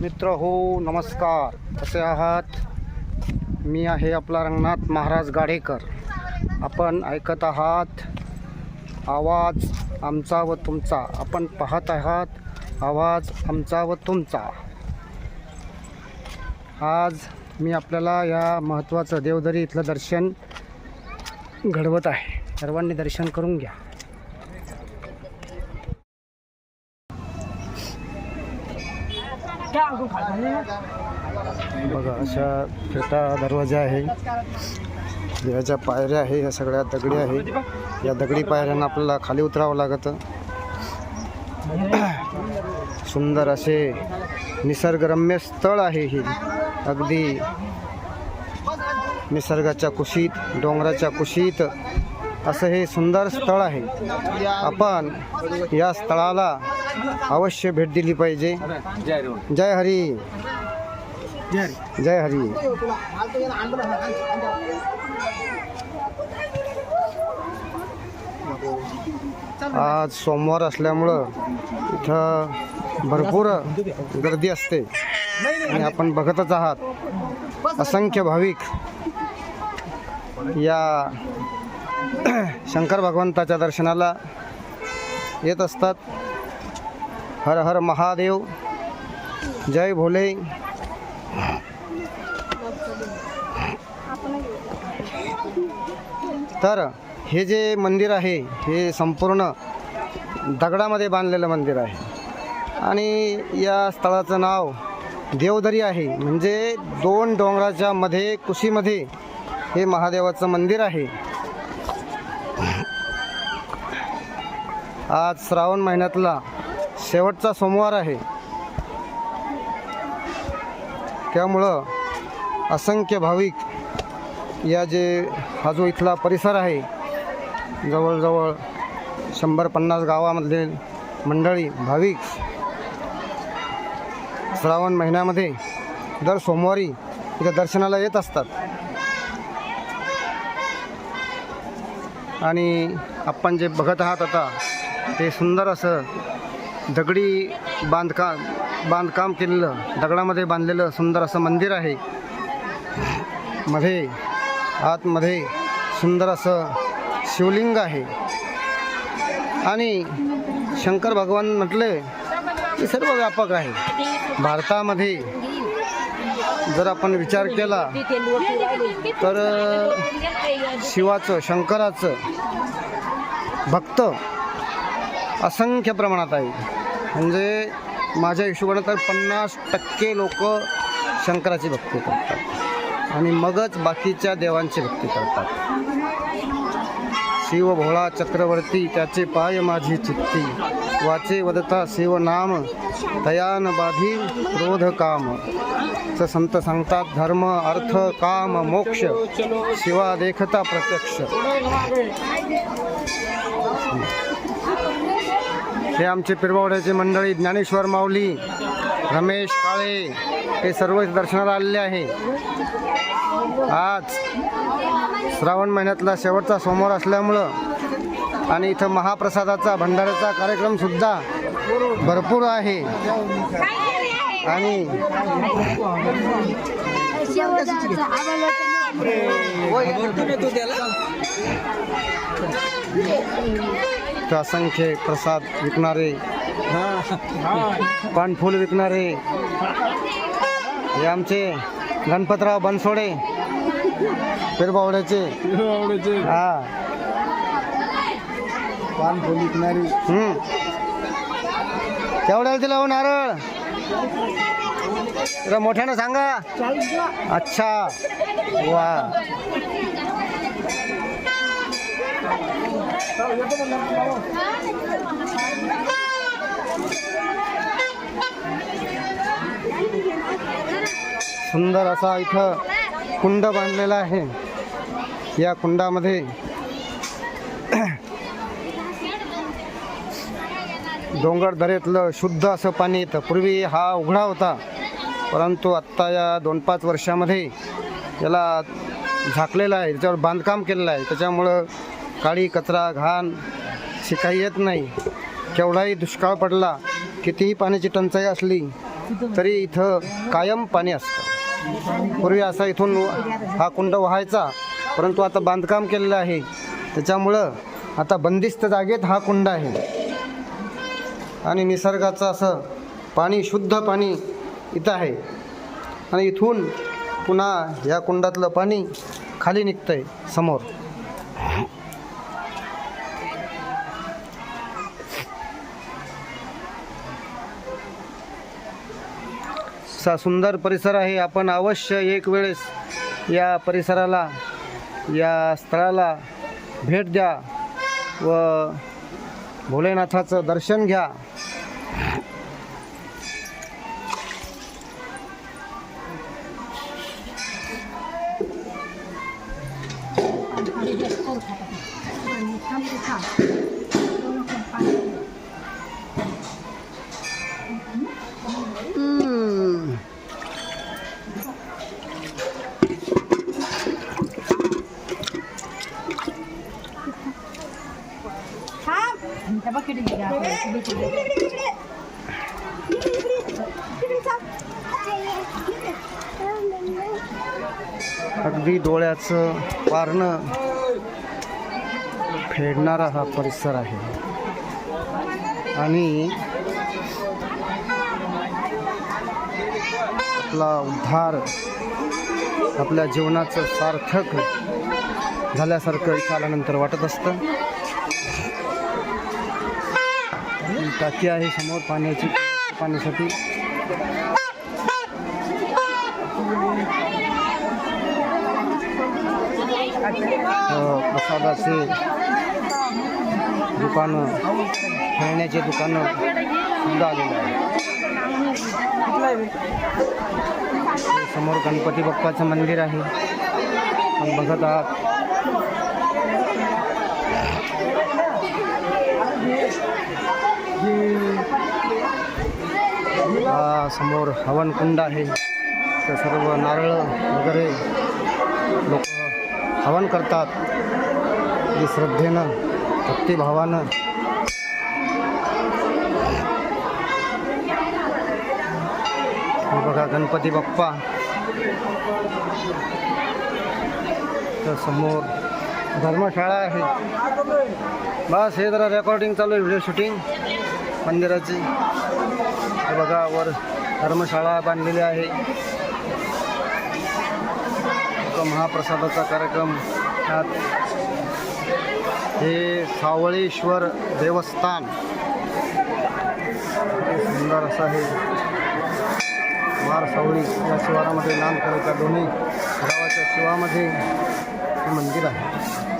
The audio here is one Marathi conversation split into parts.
मित्र हो नमस्कार. कसे आहात? मी आहे आपला रंगनाथ महाराज गाडेकर. आपण ऐकत आहात आवाज आमचा व तुमचा. आपण पाहत आहात आवाज आमचा व तुमचा. आज मी आपल्याला या महत्त्वाचं देवदरी इथलं दर्शन घडवत आहे. सर्वांनी दर्शन करून घ्या. बघा अशा फेटा दरवाजा आहे. देवाच्या पायऱ्या आहे या सगळ्या दगडी आहे. या दगडी पायऱ्यांना आपल्याला खाली उतरावं लागतं. सुंदर असे निसर्गरम्य स्थळ आहे हे. अगदी निसर्गाच्या कुशीत डोंगराच्या कुशीत असं हे सुंदर स्थळ आहे. आपण या स्थळाला अवश्य भेट दिली पाहिजे. जय हरी. जय हरी. आज सोमवार असल्यामुळं इथं भरपूर गर्दी असते आणि आपण बघतच आहात. असंख्य भाविक या शंकर भगवंताच्या दर्शनाला येत असतात. हर हर महादेव। जय भोले। तर हे जे मंदिर आहे हे संपूर्ण दगडामध्ये बांधलेलं मंदिर आहे. आणि या स्थळाचं नाव देवदरी आहे. म्हणजे दोन डोंगराच्या मध्ये कुशीमध्ये हे महादेवाचं मंदिर आहे. आज श्रावण महिन्यातला शेवटचा सोमवार आहे. त्यामुळं असंख्य भाविक या जे हा जो इथला परिसर आहे जवळजवळ शंभर पन्नास गावामधले मंडळी भाविक श्रावण महिन्यामध्ये दर सोमवारी इथं दर्शनाला येत असतात. आणि आपण जे बघत आहात आता ते सुंदर असं दगडी बांधकाम बांधकाम केलेलं दगडामध्ये बांधलेलं सुंदर असं मंदिर आहे. मध्ये आतमध्ये सुंदर असं शिवलिंग आहे. आणि शंकर भगवान म्हटले की सर्व व्यापक आहे. भारतामध्ये जर आपण विचार केला तर शिवाचं शंकराचं भक्त असंख्य प्रमाणात आहे. म्हणजे माझ्या हिशोबानं तर पन्नास टक्के लोक शंकराची भक्ती करतात. आणि मगच बाकीच्या देवांची भक्ती करतात. शिव भोळा चक्रवर्ती त्याचे पाय माझी चित्ती. वाचे वदता शिव नाम तयान बाधी क्रोध काम. स संत सांगतात धर्म अर्थ काम मोक्ष. शिवा देखता प्रत्यक्ष. हे आमचे पिरबावड्याचे मंडळी ज्ञानेश्वर माऊली रमेश काळे हे सर्व दर्शनाला आलेले आहे. आज श्रावण महिन्यातला शेवटचा सोमवार असल्यामुळं आणि इथं महाप्रसादाचा भंडाऱ्याचा कार्यक्रमसुद्धा भरपूर आहे. आणि इथं असंख्य प्रसाद विकणारे पानफूल विकणारे हे आमचे गणपतराव बनसोडे पिरबावड्याचे. हा. पानफूल विकणारी. केवढ्याला दिला हो नारळ. जरा मोठ्यानं सांगा. अच्छा. वा. सुंदर असा इथं कुंड बांधलेला आहे. या कुंडामध्ये डोंगर दऱ्यातलं शुद्ध असं पाणी येतं. पूर्वी हा उघडा होता परंतु आत्ता या दोन पाच वर्षामध्ये याला झाकलेलं आहे त्याच्यावर बांधकाम केलेलं आहे. त्याच्यामुळं काळी कचरा घाण अशी काही येत नाही. केवढाही दुष्काळ पडला कितीही पाण्याची टंचाई असली तरी इथं कायम पाणी असतं. पूर्वी असा इथून हा कुंड व्हायचा परंतु आता बांधकाम केलेलं आहे. त्याच्यामुळं आता बंदिस्त जागेत हा कुंड आहे. आणि निसर्गाचं असं पाणी शुद्ध पाणी इथं आहे. आणि इथून पुन्हा या कुंडातलं पाणी खाली निघतंय समोर. असा सुंदर परिसर आहे. आपण अवश्य एक वेळेस या परिसराला या स्थळाला भेट द्या व भोलेनाथाचं दर्शन घ्या. अगदी डोळ्याचं पारणं फेडणारा हा परिसर आहे. आणि आपला उद्धार आपल्या जीवनाचं सार्थक झाल्यासारखं इथं आल्यानंतर वाटत असतं. टाकी आहे समोर पाण्याची पाण्यासाठी. प्रसादाचे दुकानं खेळण्याचे दुकानं सुद्धा आलेलं आहे समोर गणपती बाप्पाचं मंदिर आहे. आपण बघत आहात. हा समोर हवनकुंड आहे. तर सर्व नारळ वगैरे लोक हवन करतात. अगदी श्रद्धेनं भक्तिभावानं. बघा गणपती बाप्पा. तर समोर धर्मशाळा आहे. बस हे जरा रेकॉर्डिंग चालू आहे व्हिडिओ शूटिंग मंदिराची. हे बघा वर धर्मशाळा बांधलेली आहे. महाप्रसादाचा कार्यक्रम हे सावळेश्वर देवस्थान. हे सुंदर असं आहे. मार सावळी या शिवारामध्ये नामकराच्या दोन्ही गावाच्या शिवामध्ये. मंदिर आहे.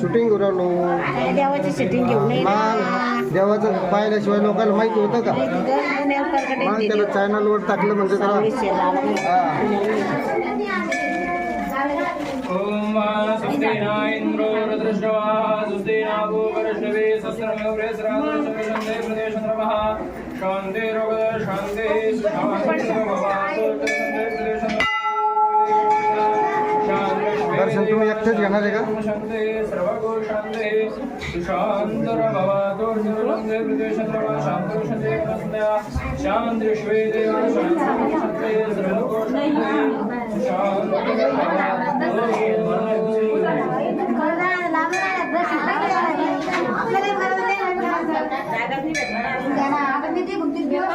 शूटिंग उरवलो देवाची सिटिंग घेऊन ये. ना. मग देवाचं पाहिल्याशिवाय लोकांना माहिती होतं का? मग दिली. त्याला चॅनलवर टाकलं म्हणजे त्याला शान्तिरोग शान्तिः शान्तिर्भवातु शान्तिः दर्शन तुम्ही एकटेच घेणार आहे का?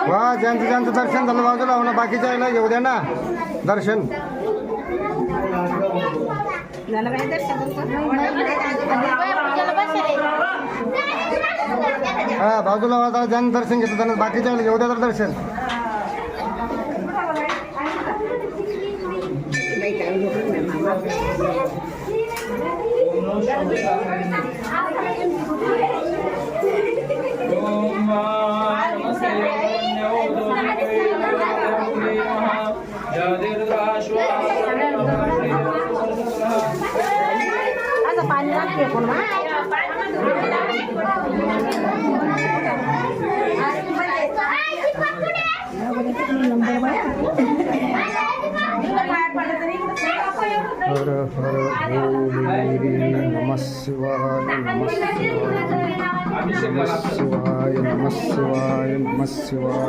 वा ज्यांचं ज्यांचं दर्शन झालं बाजूला हो ना बाकीच्या घेऊ द्या ना. दर्शन. हा बाजूला वाजा ज्यांनी दर्शन घेतलं त्यांना बाकीच्या घेऊ द्या तर दर्शन. ओम हर हर भोले नमः शिवाय नमः शिवाय नमस्वाय शिवाय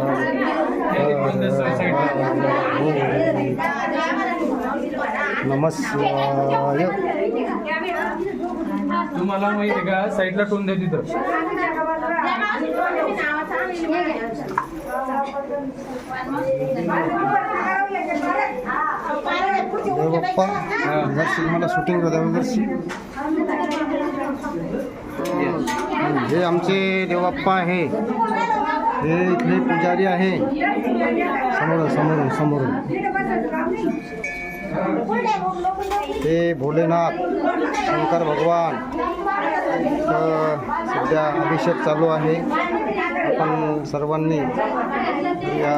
शिवाय शिवाय तुम्हाला माहिती आहे का साईडला टोन द्या तिथं देवप्पा मला शूटिंग होतं हे आमचे देवप्पा आहे. हे इथले पुजारी आहे. समोर समोरून समोरून हे भोलेनाथ शंकर भगवान. सध्या अभिषेक चालू आहे. आपण सर्वांनी या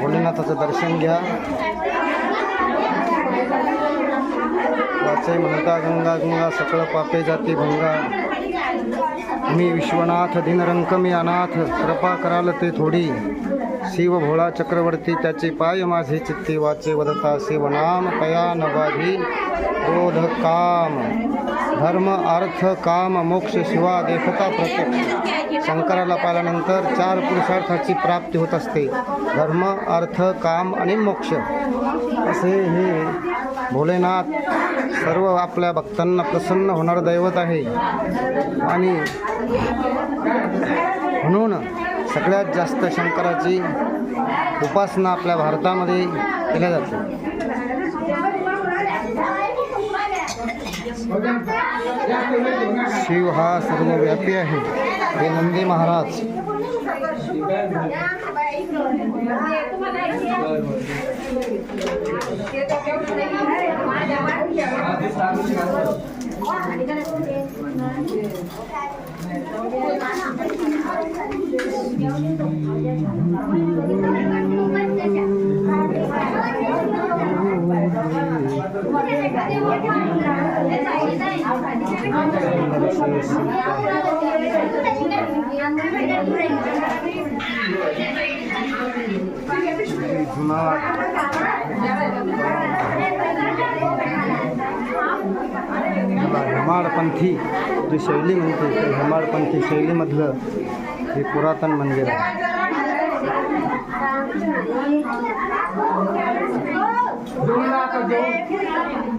भोलेनाथाचं दर्शन घ्या. वाचे म्हणता गंगा गंगा सकळ पापे जाती भंगा. मी विश्वनाथ दिनरंक मी अनाथ कृपा कराल ते थोडी. शिव भोळा चक्रवर्ती त्याचे पाय माझे चित्ते वाचे वदता शिवनाम तया नवाधी क्रोध काम. धर्म अर्थ काम मोक्ष शिवा देखता प्रत्यक्ष. शंकराला पाहिल्यानंतर चार पुरुषार्थाची प्राप्ती होत असते. धर्म अर्थ काम आणि मोक्ष. असे हे भोलेनाथ सर्व आपल्या भक्तांना प्रसन्न होणारं दैवत आहे. आणि म्हणून सगळ्यात जास्त शंकराची उपासना आपल्या भारतामध्ये केल्या जाते. शिव हा सर्वव्यापी आहे. हे नंदी महाराज. हेमाडपंथी जी शैली म्हणते ते हेमाडपंथी शैलीमधलं हे पुरातन मंदिर आहे. अशा पद्धतीनं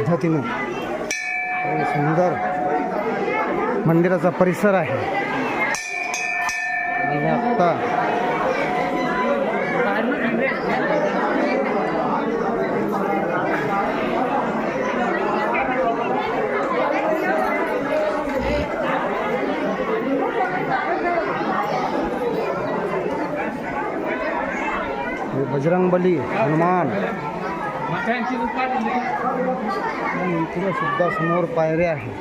पद्धतीनं. सुंदर मंदिराचा परिसर आहे. आणि आत्ता बजरंगबली हनुमान. इकडे सुद्धा समोर पायऱ्या आहे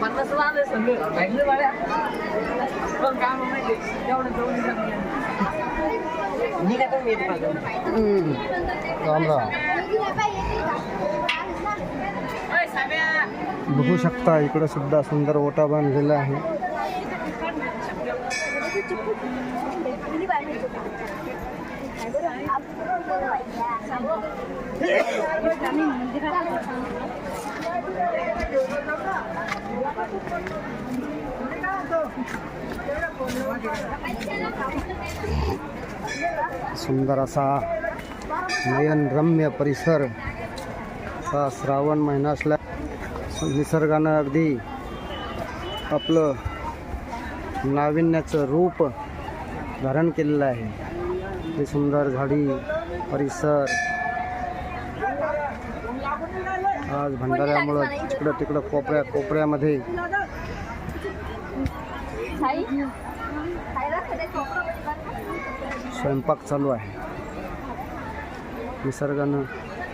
पन्नास पण काम माहिती तेवढं जाऊन राम राम बघू शकता इकडं सुद्धा सुंदर ओटा बांधलेला आहे सुंदर असा नयनरम्य परिसर असा श्रावण महिना असल्या निसर्गानं अगदी आपलं नाविन्याचं रूप धारण केलेलं आहे. ते सुंदर झाडी परिसर. आज भंडाऱ्यामुळं इकडं तिकडं कोपऱ्या कोपऱ्यामध्ये स्वयंपाक चालू आहे. निसर्गानं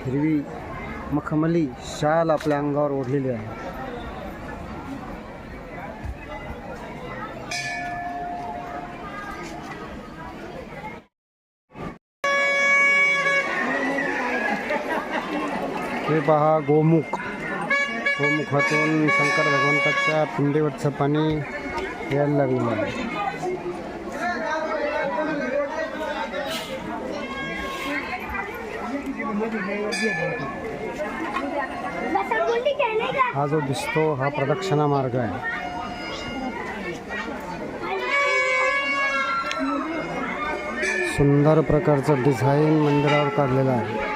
हिरवी मखमली शाल आपल्या अंगावर ओढलेली आहे. हे पहा गोमुख. गोमुखातून शंकर भगवंताच्या पिंडीवरचं पाणी यायला लागलेलं आहे. हा जो दिसतो हा प्रदक्षिणा मार्ग आहे. सुंदर प्रकारचं डिझाईन मंदिरावर काढलेलं आहे.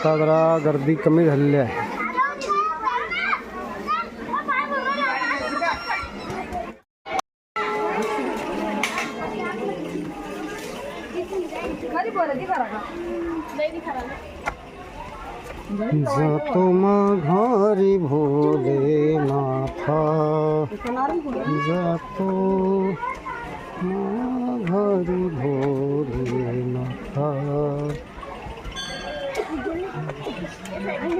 आत्ता जरा गर्दी कमी झालेली आहे. जातो घरी भोले नाथा जातो घरी भोले नाथा